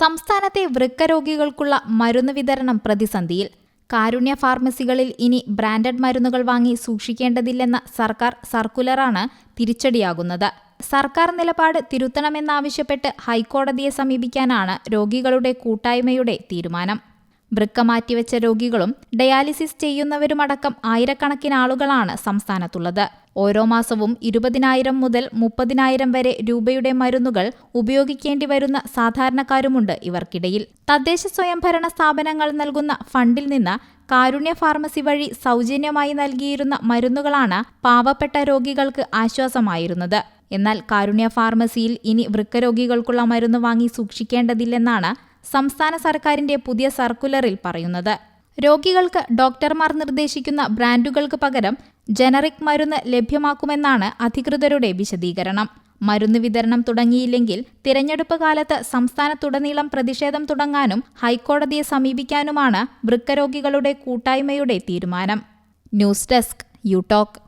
സംസ്ഥാനത്തെ വൃക്കരോഗികൾക്കുള്ള മരുന്ന് വിതരണം പ്രതിസന്ധിയിൽ. കാരുണ്യ ഫാർമസികളിൽ ഇനി ബ്രാൻഡഡ് മരുന്നുകൾ വാങ്ങി സൂക്ഷിക്കേണ്ടതില്ലെന്ന സർക്കാർ സർക്കുലറാണ് തിരിച്ചടിയാകുന്നത്. സർക്കാർ നിലപാട് തിരുത്തണമെന്നാവശ്യപ്പെട്ട് ഹൈക്കോടതിയെ സമീപിക്കാനാണ് രോഗികളുടെ കൂട്ടായ്മയുടെ തീരുമാനം. വൃക്ക മാറ്റിവെച്ച രോഗികളും ഡയാലിസിസ് ചെയ്യുന്നവരുമടക്കം ആയിരക്കണക്കിന് ആളുകളാണ് സംസ്ഥാനത്തുള്ളത്. ഓരോ മാസവും ഇരുപതിനായിരം മുതൽ മുപ്പതിനായിരം വരെ രൂപയുടെ മരുന്നുകൾ ഉപയോഗിക്കേണ്ടി വരുന്ന സാധാരണക്കാരുമുണ്ട് ഇവർക്കിടയിൽ. തദ്ദേശ സ്വയംഭരണ സ്ഥാപനങ്ങൾ നൽകുന്ന ഫണ്ടിൽ നിന്ന് കാരുണ്യ ഫാർമസി വഴി സൗജന്യമായി നൽകിയിരുന്ന മരുന്നുകളാണ് പാവപ്പെട്ട രോഗികൾക്ക് ആശ്വാസമായിരുന്നത്. എന്നാൽ കാരുണ്യ ഫാർമസിയിൽ ഇനി വൃക്കരോഗികൾക്കുള്ള മരുന്ന് വാങ്ങി സൂക്ഷിക്കേണ്ടതില്ലെന്നാണ് സംസ്ഥാന സർക്കാരിന്റെ പുതിയ സർക്കുലറിൽ പറയുന്നത്. രോഗികൾക്ക് ഡോക്ടർമാർ നിർദ്ദേശിക്കുന്ന ബ്രാൻഡുകൾക്ക് പകരം ജനറിക് മരുന്ന് ലഭ്യമാക്കുമെന്നാണ് അധികൃതരുടെ വിശദീകരണം. മരുന്ന് വിതരണം തുടങ്ങിയില്ലെങ്കിൽ തിരഞ്ഞെടുപ്പ് കാലത്ത് സംസ്ഥാനത്തുടനീളം പ്രതിഷേധം തുടങ്ങാനും ഹൈക്കോടതിയെ സമീപിക്കാനുമാണ് വൃക്കരോഗികളുടെ കൂട്ടായ്മയുടെ തീരുമാനം. News desk you talk